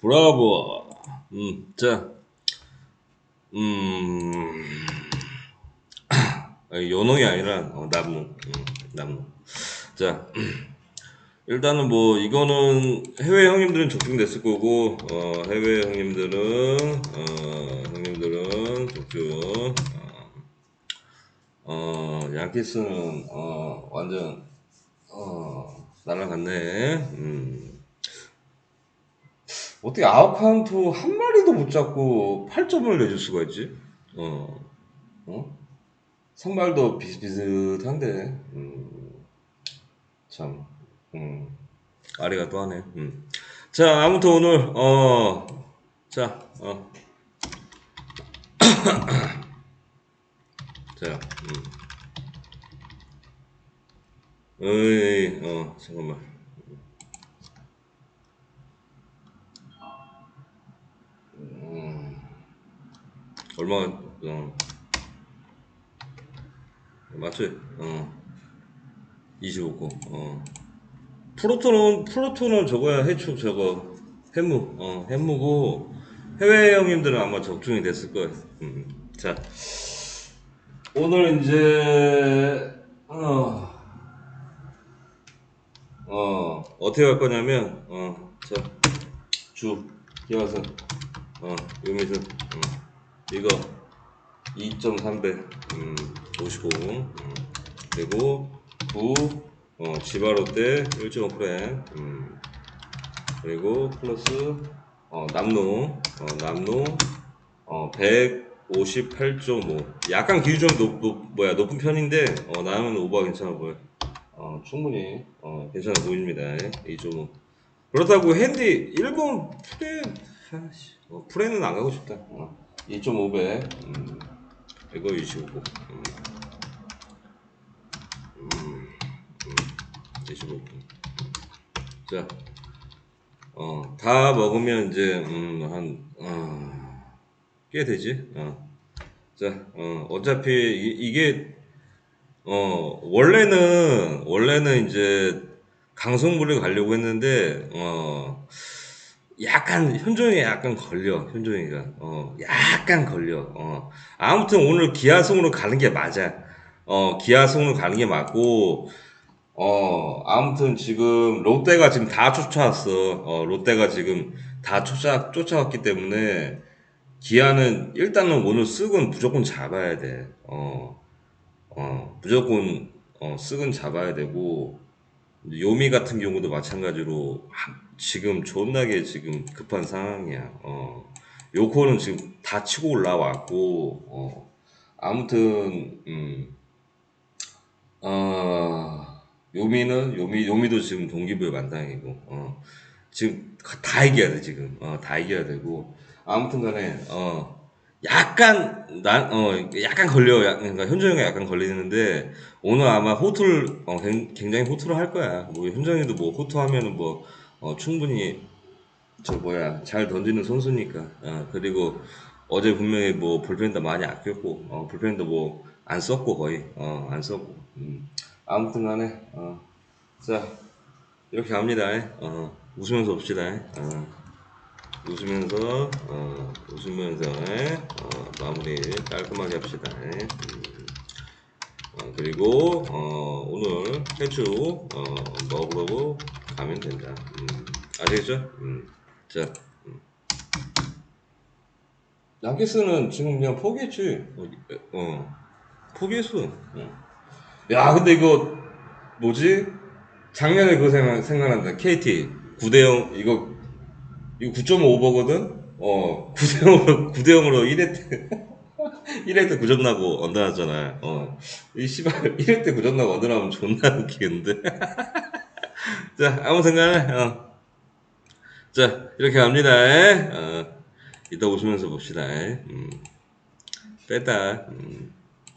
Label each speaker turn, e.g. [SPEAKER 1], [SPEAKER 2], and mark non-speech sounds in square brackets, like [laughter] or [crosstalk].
[SPEAKER 1] 브라보. 음, 자, 음, [clears throat] 연홍이 아니라 어, 나무, 음, 나무. 자, [clears throat] 일단은 뭐 이거는 해외 형님들은 적중됐을 거고, 어, 해외 형님들은 어, 형님들은 적중. 어, 어, 양키스는 어, 완전 어, 날라갔네. 음. 어떻게 아웃카운트 한 마리도 못 잡고 8점을 내줄 수가 있지? 어, 어? 선발도 비슷비슷한데, 음, 참, 음, 아리가 또 하네. 음. 자, 아무튼 오늘, 어, 자, 어. [coughs] 자, 음. 어이, 어, 잠깐만. 얼마, 어, 맞지? 어, 25고, 어. 프로토는, 프로토는 저거야, 해축 저거, 해무, 어, 해무고, 해외 형님들은 아마 적중이 됐을 거야. 음. 자, 오늘 이제, 어, 어, 어떻게 할 거냐면, 어, 자, 주, 기화선, 어, 요미수, 음, 이거 2.3배, 음, 55, 음, 그리고 9, 어, 지바롯데 1.5프레, 음, 그리고 플러스, 어, 남노, 어, 남노, 어, 158.5. 약간 기준점이 높, 높, 뭐야, 높은 편인데, 어, 나는 오버가 괜찮아 보여. 어, 충분히, 어, 괜찮아 보입니다. 2.5. 그렇다고 핸디, 일본 프레, 프레는 안 가고 싶다. 어, 2.5배, 음, 이거 25고, 음, 음, 음, 25고. 자, 어, 다 먹으면 이제, 음, 한, 어, 꽤 되지. 어. 자, 어, 어차피 이, 게 어, 원래는, 원래는 이제 강성물을 가려고 했는데, 어, 약간, 현종이 약간 걸려, 현종이가. 어, 약간 걸려. 어, 아무튼 오늘 기아송으로 가는 게 맞아. 어, 기아송으로 가는 게 맞고, 어, 아무튼 지금 롯데가 지금 다 쫓아왔어. 어, 롯데가 지금 다 쫓아, 쫓아왔기 때문에, 기아는 일단은 오늘 쓱은 무조건 잡아야 돼. 어, 어, 무조건 어, 쓱은 잡아야 되고 요미 같은 경우도 마찬가지로 하- 지금 존나게 지금 급한 상황이야. 어, 요코는 지금 다 치고 올라왔고 어, 아무튼 음, 어, 요미는 요미 요미도 지금 동기부여 만땅이고 어, 지금 다 이겨야 돼 지금. 어, 다 이겨야 되고. 아무튼간에 어 약간 난 어 약간 걸려. 약- 그러니까 현정이가 약간 걸리는데 오늘 아마 호투를 어, 굉- 굉장히 호투를 할 거야. 뭐 현정이도 뭐 호투하면은 뭐 어, 충분히 저 뭐야 잘 던지는 선수니까. 어, 그리고 어제 분명히 뭐 불펜도 많이 아꼈고 어, 불펜도 뭐 안 썼고 거의. 어, 안 썼고. 음. 아무튼간에 어, 자 이렇게 갑니다. 어, 웃으면서 봅시다. 어. 웃으면서 어, 웃으면서 어, 마무리 깔끔하게 합시다. 음, 어, 그리고 어, 오늘 해주 어, 먹으러 가면 된다. 음, 아시겠죠? 음, 자, 음. 양키스는 지금 그냥 포기했지. 어, 어, 포기했어. 어. 야, 근데 이거 뭐지? 작년에 그거 생각, 생각난다. KT 9대0 이거 이거 9.5버거든? 어, 9대0으로, 9대0으로 1회 때, [laughs] 1회 때 9점 나고 언더하잖아. 어. 이 씨발, 1회 때 9점 나고 언더하면 존나 웃기겠는데? [laughs] 자, 아무튼 간에, 어. 자, 이렇게 갑니다. 어. 이따 오시면서 봅시다. 음. 뺐다. 음.